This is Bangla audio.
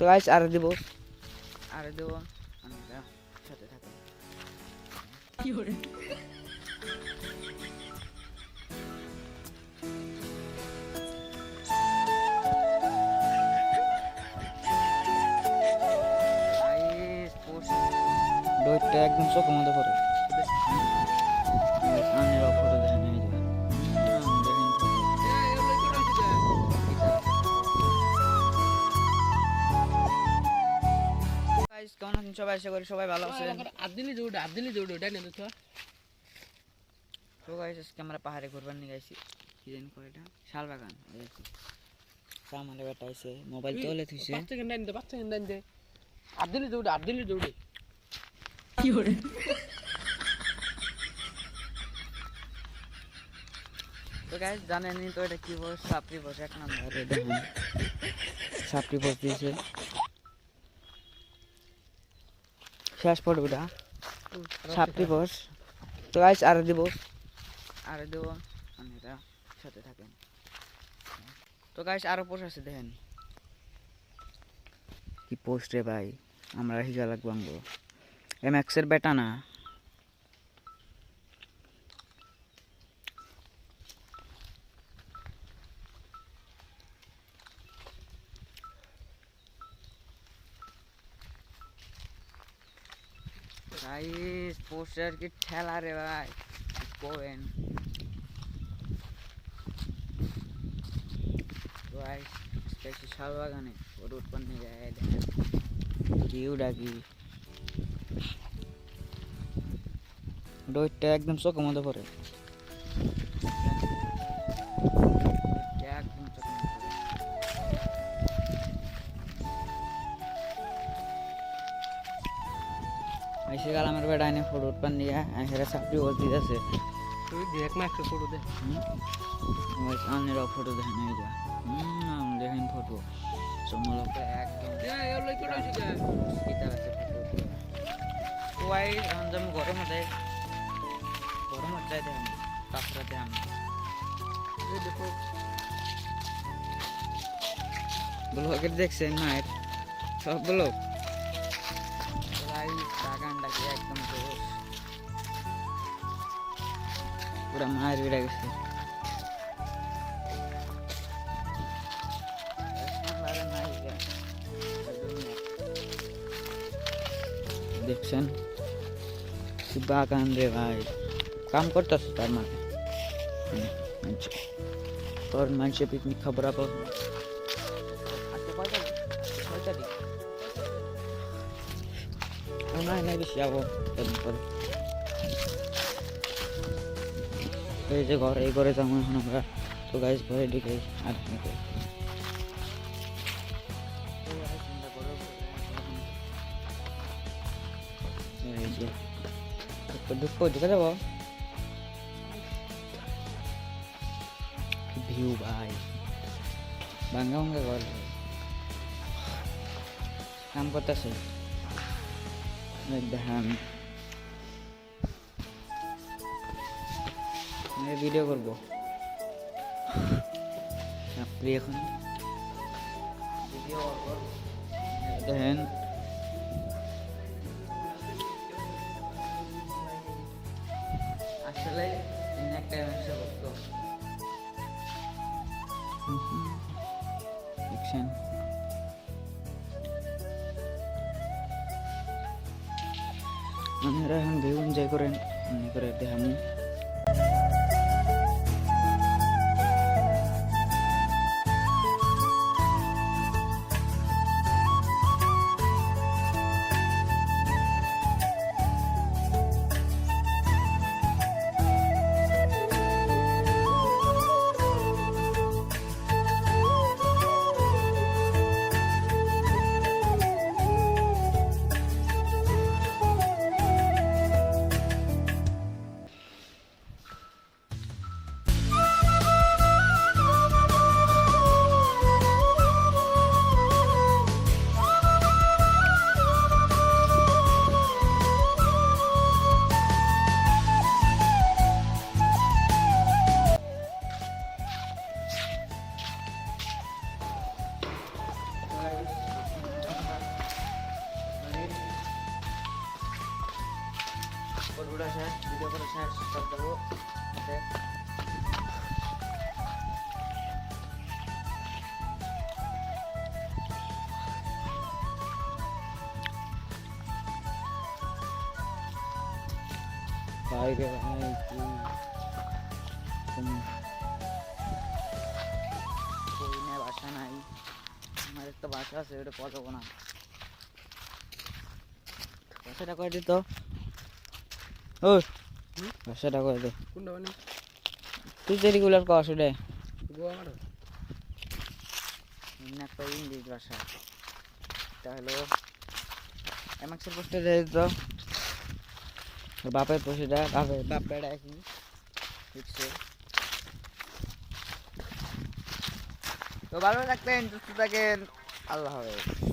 তো গাইস আর দিব। আর দেবো। সাথে থাকুন Guys, post- ডোরটা একদম চোখের মধ্যে পড়ে। সবাই আশা করি সবাই ভালো আছেন। আদিলি জোড় আদিলি জোড় ওটা নিয়ে তো। তো গাইস আজকে আমরা পাহাড়ে ঘুরবার নিয়ে গেছি। কি জানি কয় এটা? শাল বাগান। মোবাইল তোলে থুইছে। আদিলি জোড় আদিলি জোড়। তো গাইস জানেনই তো এটা কি বস? সাপড়ি বস এক নম্বরে। দেখুন। সাপড়ি বস দিয়েছে। শেষ পড়বে না সাপড়ি বস তো গাইস আরও দিব আরও দেব আপনারা সাথে থাকেন। তো গাইস আরও পোস্ট আছে দেখেন। কি পোস্ট রে ভাই? আমরা হিগা লাগবো এম এক্সের বেটা না। গাইস পোস্টার কি ঠেলা রে ভাই কোয়েন গাইস স্পেশাল শাল বাগানে ওর উৎপন্ন যায় দেখেন কিউ ডাকি ডোইটটা একদম চোখের মধ্যে পড়ে আইসে কালামের বেড়া এনে ফটো উৎপান নিয়ে হেরা চাকরি বলতে আছে তুই দেখ না একটা ফটো দে। সামনের ফটো দেখেন এই যা। দেখেন ফটো। সমলক একদম করে আছে ফটো ওয়াই রঞ্জম গরম দেয় গরম যায় দেখেন। তারপরে দেখেন। এই দেখো। ব্লগের দেখছেন মায়ের? সব ব্লগ? পুরা মায়ের বেড়ে গেছে দেখছেন কি বাগান রে ভাই কাম করতেছে তার মানে আচ্ছা তোর মানুষের পিকনিক খবর আবার আজকে কয়টা কয়টা দিন না না বেশি যাব এই যে ঘর, এই ঘরে যাব এখন আমরা। তো গাইজ ঘরে ঢুকে আর ঢুকবো ঢুকে যাব? ভিউ ভাই। ভাঙ্গা ভাঙ্গা ঘর। কাম করতেছে। দেখান। ভিডিও করব। আপনি এখন। ভিডিও দেখেন। আসলে একটা ব্যবসা করতো। দেখছেন? আপনারা এখন ভিউ এনজয় করেন করে দেখামু পুরো শেষ ভিডিও করে শেষ সব দেবো কই না বাসা নাই। আমার একটা বাসা আছে ওটা পাঠাবো না। বাসাটা করে দিত? ও? করে দে। কোনটা মানে তুই যে রেগুলার গোয়া মারো ইংলিশ ভাষা। এটা হলো এমএক্সের পোস্টে দিয়ে দিত বাপের পোস্টটা বাপের বাপের একই তো ভালো থাকতেন সুস্থ থাকেন। আল্লাহ হাফেজ।